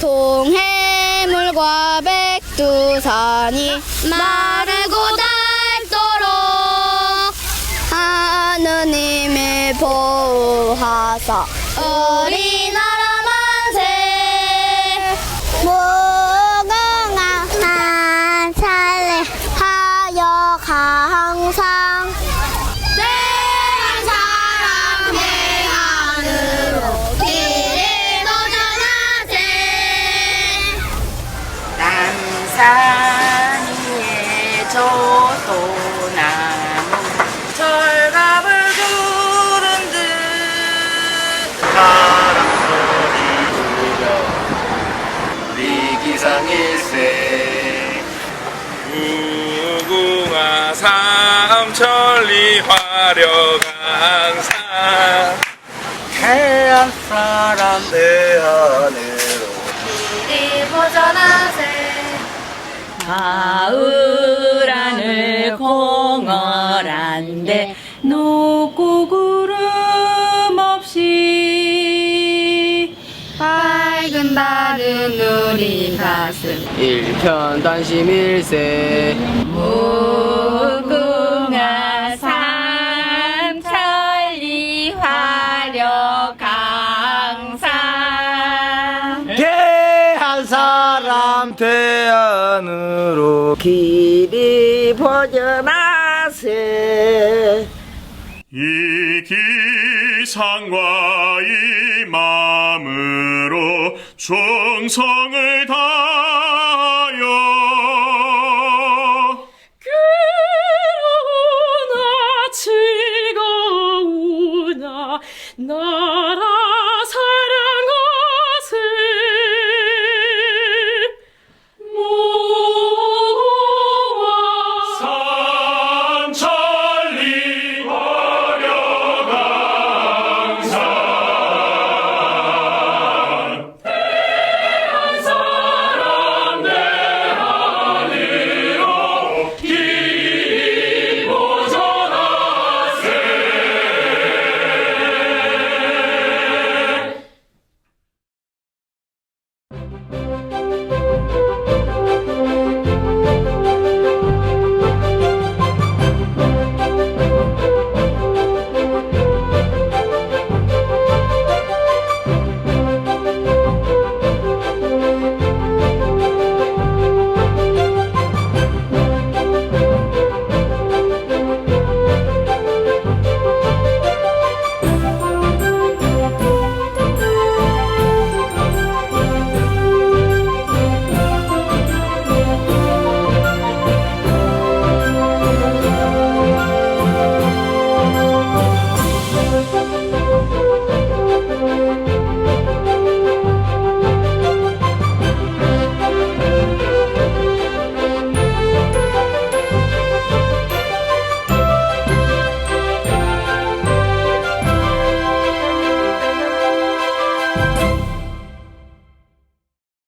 동해물과 백두산이 마르고 닳도록 하느님의 보호하사. 우리나 우리 기상일세. 무궁화 삼천리 화려한 산. 태양 사람 대하늘로. 길을 도전하세. 가을 하늘 공허란데 우리 가슴. 일편 단심 일세. 무궁화 삼천리 화려 강산. 대한 사람 대안으로 길이 벗어나세. 이 기상과 이 마음으로 충성을 다하여 그러나 즐거우나 나 Bye.